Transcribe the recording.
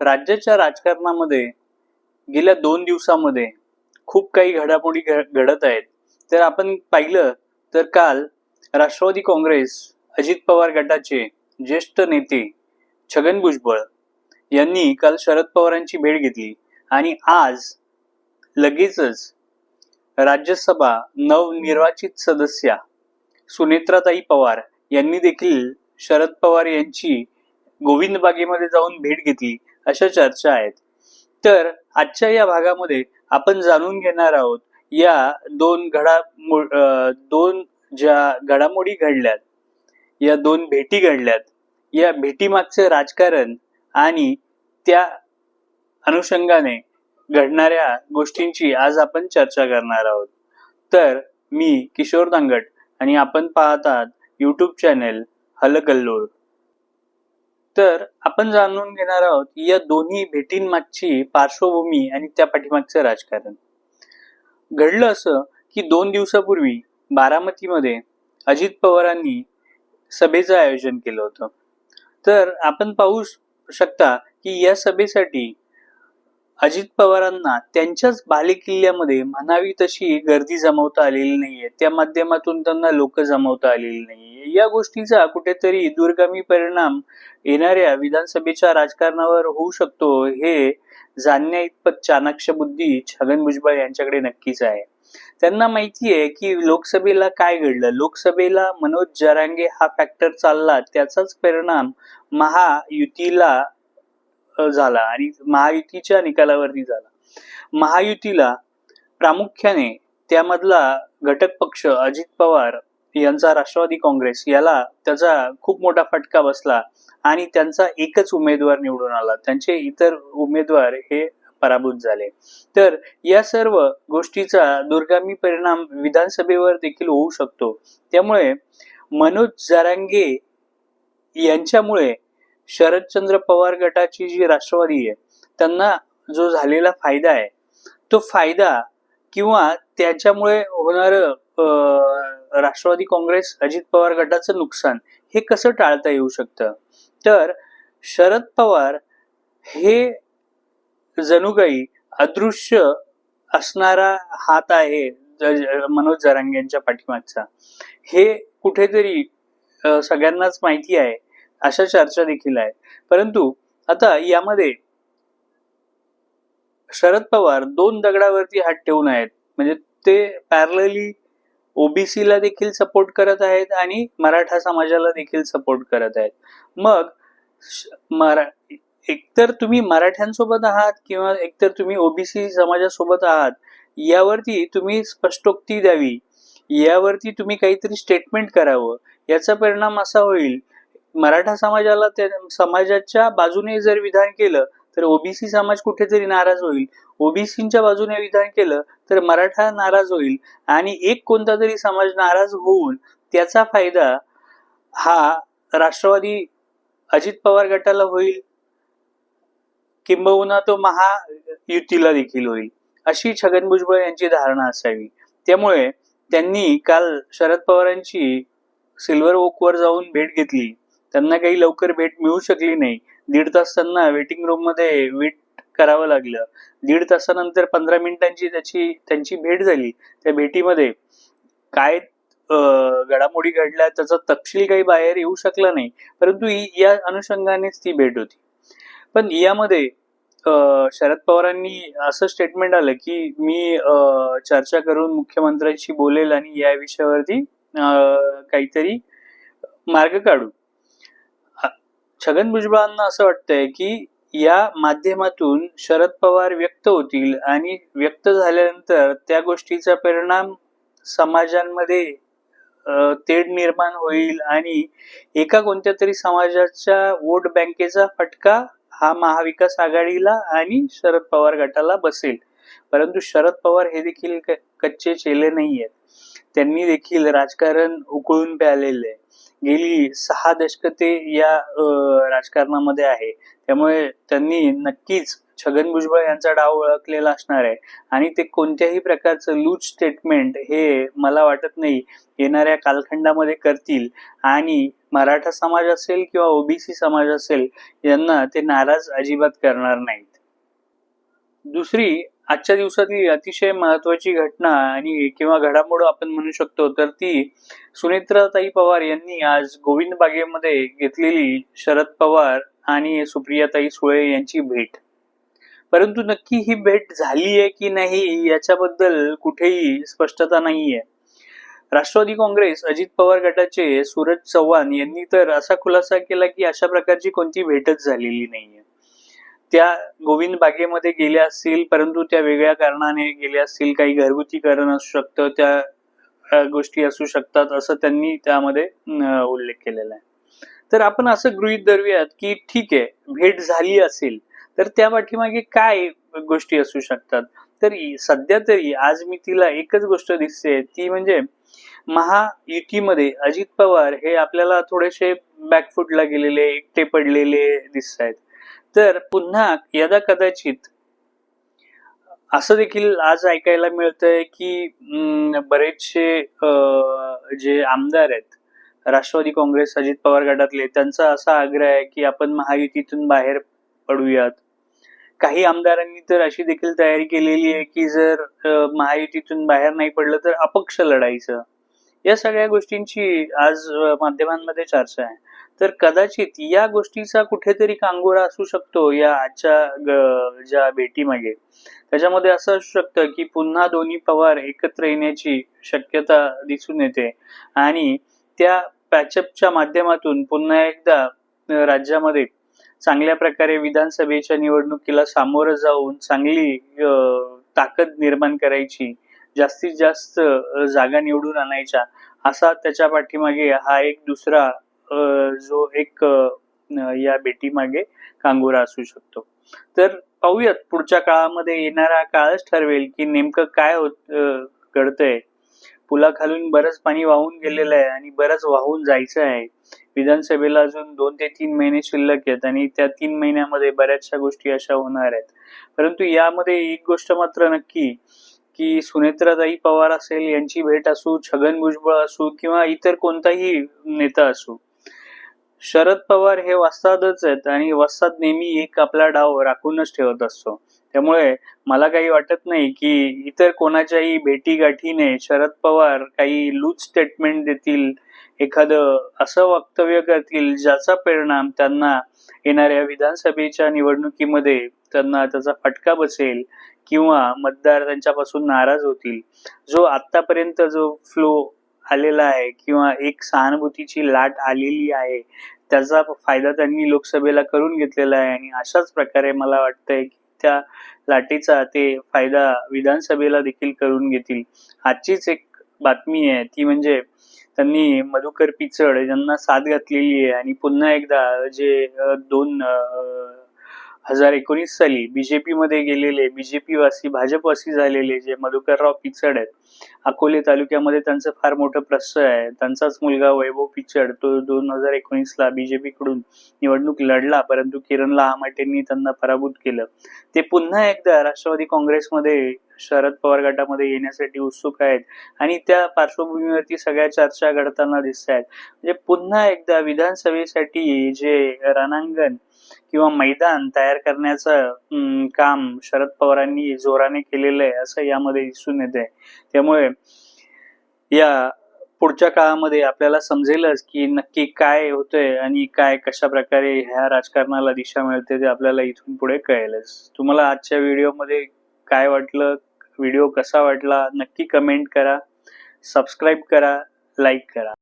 राज्याच्या राजकारणामध्ये गेल्या दोन दिवसामध्ये खूप काही घडामोडी घडत आहेत. तर आपण पाहिलं तर काल राष्ट्रवादी काँग्रेस अजित पवार गटाचे ज्येष्ठ नेते छगन भुजबळ यांनी काल शरद पवारांची भेट घेतली आणि आज लगेचच राज्यसभा नवनिर्वाचित सदस्या सुनेत्राताई पवार यांनी देखील शरद पवार यांची गोविंद बागेमध्ये जाऊन भेट घेतली. अशा चर्चा आहेत. तर आजच्या या भागामध्ये आपण जाणून घेणार आहोत या दोन घडा दोन ज्या घडामोडी घडल्यात या दोन भेटी घडल्यात या भेटीमागचं राजकारण आणि त्या अनुषंगाने घडणाऱ्या गोष्टींची आज आपण चर्चा करणार आहोत. तर मी किशोर दांगट आणि आपण पाहतात यूट्यूब युट्यूब चॅनेल हलकल्लोळ. तर आपण जाणून घेणार आहोत या दोन्ही भेटींमागची पार्श्वभूमी आणि त्या पाठीमागचं राजकारण. घडलं असं की दोन दिवसापूर्वी बारामतीमध्ये अजित पवारांनी सभेचं आयोजन केलं होतं. तर आपण पाहू शकता की या सभेसाठी अजित पवारांना त्यांच्याच बालेकिल्ल्यामध्ये म्हणावी तशी गर्दी जमवता आलेली नाहीये. त्या माध्यमातून त्यांना लोक जमवता आलेली नाहीये. या गोष्टीचा कुठेतरी दूरगामी परिणाम येणाऱ्या विधानसभेच्या राजकारणावर होऊ शकतो हे जाणण्या इतपत चाणाक्ष बुद्धी छगन भुजबळ यांच्याकडे नक्कीच आहे. त्यांना माहिती आहे की लोकसभेला काय घडलं? लोकसभेला मनोज जरांगे हा फॅक्टर चालला त्याचाच परिणाम महायुतीला झाला आणि महायुतीच्या निकालावरती झाला. महायुतीला प्रामुख्याने त्यामधला घटक पक्ष अजित पवार यांचा राष्ट्रवादी काँग्रेस याला त्याचा खूप मोठा फटका बसला आणि त्यांचा एकच उमेदवार निवडून आला. त्यांचे इतर उमेदवार हे पराभूत झाले. तर या सर्व गोष्टीचा दुर्गामी परिणाम विधानसभेवर देखील होऊ शकतो. त्यामुळे मनोज जारांगे यांच्यामुळे शरदचंद्र पवार गटाची जी राष्ट्रवादी आहे त्यांना जो झालेला फायदा आहे तो फायदा किंवा त्याच्यामुळे होणार राष्ट्रवादी काँग्रेस अजित पवार गटाचं नुकसान हे कसं टाळता येऊ शकतं? तर शरद पवार हे जणू काही अदृश्य असणारा हात आहे मनोज जरांग यांच्या पाठीमागचा. हे कुठेतरी सगळ्यांनाच माहिती आहे. अशा चर्चा देखील आहेत परंतु आता यामध्ये शरद पवार दोन दगडावरती हात ठेवून आहेत. म्हणजे ते पॅरलली ओबीसीला देखील सपोर्ट करत आहेत आणि मराठा समाजाला देखील सपोर्ट करत आहेत. मग मरा एकतर तुम्ही मराठ्यांसोबत आहात किंवा एकतर तुम्ही ओबीसी समाजासोबत आहात यावरती तुम्ही स्पष्टोक्ती द्यावी. यावरती तुम्ही काहीतरी स्टेटमेंट करावं. याचा परिणाम असा होईल मराठा समाजाला त्या समाजाच्या बाजूने जर विधान केलं तर ओबीसी समाज कुठेतरी नाराज होईल. ओबीसीच्या बाजूने विधान केलं तर मराठा नाराज होईल. आणि एक कोणता तरी समाज नाराज होऊन त्याचा फायदा हा राष्ट्रवादी अजित पवार गटाला होईल. किंबहुना तो महायुतीला देखील होईल. अशी छगन भुजबळ यांची धारणा असावी. त्यामुळे त्यांनी काल शरद पवारांची सिल्वर ओकवर जाऊन भेट घेतली. त्यांना काही लवकर भेट मिळू शकली नाही. दीड तास त्यांना वेटिंग रूममध्ये वेट करावं लागलं. दीड तासानंतर पंधरा मिनिटांची त्याची त्यांची भेट झाली. त्या भेटीमध्ये काय घडामोडी घडल्या त्याचा तपशील काही बाहेर येऊ शकला नाही. परंतु या अनुषंगानेच ती भेट होती. पण यामध्ये शरद पवारांनी असं स्टेटमेंट आलं की मी चर्चा करून मुख्यमंत्र्यांशी बोलेल आणि या विषयावरती काहीतरी मार्ग काढू. छगन भुजबळांना असं वाटतंय की या माध्यमातून शरद पवार व्यक्त होतील आणि व्यक्त झाल्यानंतर त्या गोष्टीचा परिणाम समाजांमध्ये तेढ निर्माण होईल आणि एका कोणत्या तरी समाजाच्या वोट बँकेचा फटका हा महाविकास आघाडीला आणि शरद पवार गटाला बसेल. परंतु शरद पवार हे देखील कच्चे चेले नाही आहेत त्यांनी देखील राजकारण उकळून प्यालेले आहे. गेली सहा दशकते या राजकारणामध्ये आहे. त्यामुळे त्यांनी नक्कीच छगन भुजबळ यांचा डाव ओळखलेला असणार आहे. आणि ते कोणत्याही प्रकारचं लूज स्टेटमेंट हे मला वाटत नाही येणाऱ्या कालखंडामध्ये करतील. आणि मराठा समाज असेल किंवा ओबीसी समाज असेल यांना ते नाराज अजिबात करणार नाहीत. दुसरी आजच्या दिवसातली अतिशय महत्वाची घटना आणि किंवा घडामोड आपण म्हणू शकतो तर ती सुनेत्राताई पवार यांनी आज गोविंद बागेमध्ये घेतलेली शरद पवार आणि सुप्रियाताई सुळे यांची भेट. परंतु नक्की ही भेट झाली आहे की नाही याच्याबद्दल कुठेही स्पष्टता नाहीये. राष्ट्रवादी काँग्रेस अजित पवार गटाचे सूरज चव्हाण यांनी तर असा खुलासा केला की अशा प्रकारची कोणती भेटच झालेली नाहीये. त्या गोविंद बागेमध्ये गेल्या असतील परंतु त्या वेगळ्या कारणाने गेल्या असतील काही घरगुती कारण असू शकतं त्या गोष्टी असू शकतात असं त्यांनी त्यामध्ये उल्लेख केलेला आहे. तर आपण असं गृहीत धरूयात की ठीक आहे भेट झाली असेल तर त्या पाठीमागे काय गोष्टी असू शकतात? तर सध्या तरी आज मी तिला एकच गोष्ट दिसते ती म्हणजे महायुतीमध्ये अजित पवार हे आपल्याला थोडेसे बॅकफुटला गेलेले एकटे पडलेले दिसत आहेत तर पुन्हा यदा कदाचित असं देखील आज ऐकायला मिळतंय की अं, बरेचसे जे आमदार आहेत राष्ट्रवादी काँग्रेस अजित पवार गटातले त्यांचा असा आग्रह आहे की आपण महायुतीतून बाहेर पडूयात. काही आमदारांनी तर अशी देखील तयारी केलेली आहे की जर महायुतीतून बाहेर नाही पडलं तर अपक्ष लढायचं. या सगळ्या गोष्टींची आज माध्यमांमध्ये चर्चा आहे. तर कदाचित या गोष्टीचा कुठेतरी कांगोरा असू शकतो या आजच्या ज्या भेटीमागे म्हणजे. त्याच्यामध्ये असं असू शकतं की पुन्हा दोन्ही पवार एकत्र येण्याची शक्यता दिसून येते. आणि त्या पॅचअपच्या माध्यमातून पुन्हा एकदा राज्यामध्ये चांगल्या प्रकारे विधानसभेच्या निवडणुकीला सामोरं जाऊन चांगली ताकद निर्माण करायची जास्तीत जास्त जागा निवडून आणायच्या असा त्याच्या पाठीमागे हा एक दुसरा जो एक या भेटी मागे कांगोरा असू शकतो. तर पाहूयात पुढच्या काळामध्ये येणारा काळच ठरवेल की नेमकं काय होत घडतंय. पुलाखालून बरंच पाणी वाहून गेलेलं आहे आणि बरंच वाहून जायचं आहे. विधानसभेला अजून दोन ते तीन महिने शिल्लक आहेत आणि त्या तीन महिन्यामध्ये बऱ्याचशा गोष्टी अशा होणार आहेत. परंतु यामध्ये एक गोष्ट मात्र नक्की की सुनेत्राताई पवार असेल यांची भेट असू छगन भुजबळ असू किंवा इतर कोणताही नेता असू शरद पवार हे वस्तादच आहेत आणि वस्ताद नेहमी एक आपला डाव राखूनच ठेवत असतो. त्यामुळे मला काही वाटत नाही की इतर कोणाच्याही भेटीगाठीने शरद पवार काही लूज स्टेटमेंट देतील एखादं असं वक्तव्य करतील ज्याचा परिणाम त्यांना येणाऱ्या विधानसभेच्या निवडणुकीमध्ये त्यांना त्याचा फटका बसेल किंवा मतदार त्यांच्यापासून नाराज होतील. जो आतापर्यंत जो फ्लो आलेला आहे किंवा एक सहानुभूतीची लाट आलेली आहे त्याचा फायदा त्यांनी लोकसभेला करून घेतलेला आहे आणि अशाच प्रकारे मला वाटतंय की त्या लाटेचा ते फायदा विधानसभेला देखील करून घेतील. आजचीच एक बातमी आहे ती म्हणजे त्यांनी मधुकर पिचड यांना साथ घातलेली आहे आणि पुन्हा एकदा जे दोन हजार एकोणीस साली बीजेपी मध्ये गेलेले बीजेपीवासी भाजपवासी झालेले जे मधुकरराव पिचड आहेत अकोले तालुक्यामध्ये त्यांचं फार मोठं प्रश्न आहे. त्यांचाच मुलगा वैभव पिचड तो दोन हजार एकोणीसला बीजेपीकडून बीजेपी कडून निवडणूक लढला परंतु किरण लहामाटेंनी त्यांना पराभूत केलं. ते पुन्हा एकदा राष्ट्रवादी काँग्रेसमध्ये शरद पवार गटामध्ये येण्यासाठी उत्सुक आहेत आणि त्या पार्श्वभूमीवरती सगळ्या चर्चा घडताना दिसत आहेत म्हणजे पुन्हा एकदा विधानसभेसाठी जे रणांगण किंवा मैदान तयार करण्याचं काम शरद पवारांनी जोराने केलेलं आहे असं यामध्ये दिसून येते त्यामुळे या पुढच्या काळामध्ये आपल्याला समजेलच की नक्की काय होतंय आणि काय कशा प्रकारे ह्या राजकारणाला दिशा मिळते ते आपल्याला इथून पुढे कळेलच. तुम्हाला आजच्या व्हिडिओमध्ये काय वाटलं व्हिडिओ कसा वाटला नक्की कमेंट करा सबस्क्राईब करा लाईक करा.